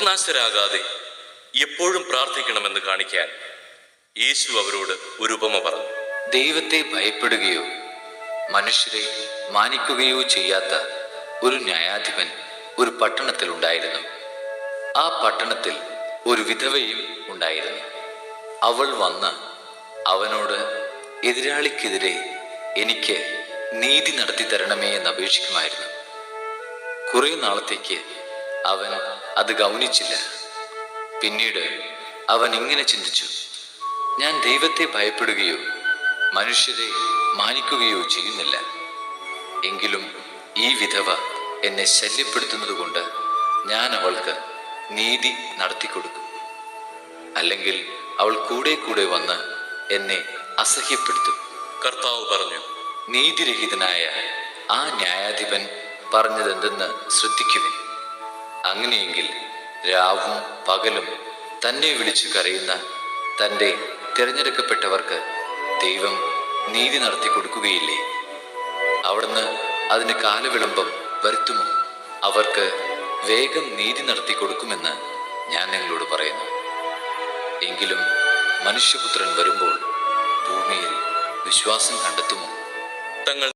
ഭഗ്നാശരാകാതെ എപ്പോഴും പ്രാർത്ഥിക്കണമെന്ന് കാണിക്കാൻ യേശു അവരോട് ഒരു ഉപമ പറഞ്ഞു. ദൈവത്തെ ഭയപ്പെടുകയോ മനുഷ്യരെ മാനിക്കുകയോ ചെയ്യാത്ത ഒരു ന്യായാധിപൻ ഒരു പട്ടണത്തിൽ ഉണ്ടായിരുന്നു. ആ പട്ടണത്തിൽ ഒരു വിധവയും ഉണ്ടായിരുന്നു. അവൾ വന്ന് അവനോട് എതിരാളിക്കെതിരെ എനിക്ക് നീതി നടത്തി തരണമേ എന്ന് അപേക്ഷിക്കുമായിരുന്നു. കുറേ നാളത്തേക്ക് അവൻ അത് ഗൗനിച്ചില്ല. പിന്നീട് അവൻ ഇങ്ങനെ ചിന്തിച്ചു. ഞാൻ ദൈവത്തെ ഭയപ്പെടുകയോ മനുഷ്യരെ മാനിക്കുകയോ ചെയ്യുന്നില്ല. എങ്കിലും ഈ വിധവ എന്നെ ശല്യപ്പെടുത്തുന്നത് കൊണ്ട് ഞാൻ അവൾക്ക് നീതി നടത്തി കൊടുക്കും അല്ലെങ്കിൽ അവൾ കൂടെ കൂടെ വന്ന് എന്നെ അസഹ്യപ്പെടുത്തും. കർത്താവ് പറഞ്ഞു നീതിരഹിതനായ ആ ന്യായാധിപൻ പറഞ്ഞതെന്തെന്ന് ശ്രദ്ധിക്കുവിൻ. അങ്ങനെയെങ്കിൽ രാവും പകലും തന്നെ വിളിച്ചു കരയുന്ന തന്റെ തിരഞ്ഞെടുക്കപ്പെട്ടവർക്ക് ദൈവം നീതി നടത്തി കൊടുക്കുകയില്ലേ? അവിടുന്ന് അതിന് കാലവിളംബം വരുത്തുമോ? അവർക്ക് വേഗം നീതി നടത്തി കൊടുക്കുമെന്ന് ഞാൻ നിങ്ങളോട് പറയുന്നു. എങ്കിലും മനുഷ്യപുത്രൻ വരുമ്പോൾ ഭൂമിയിൽ വിശ്വാസം കണ്ടെത്തുമോ? തങ്ങൾ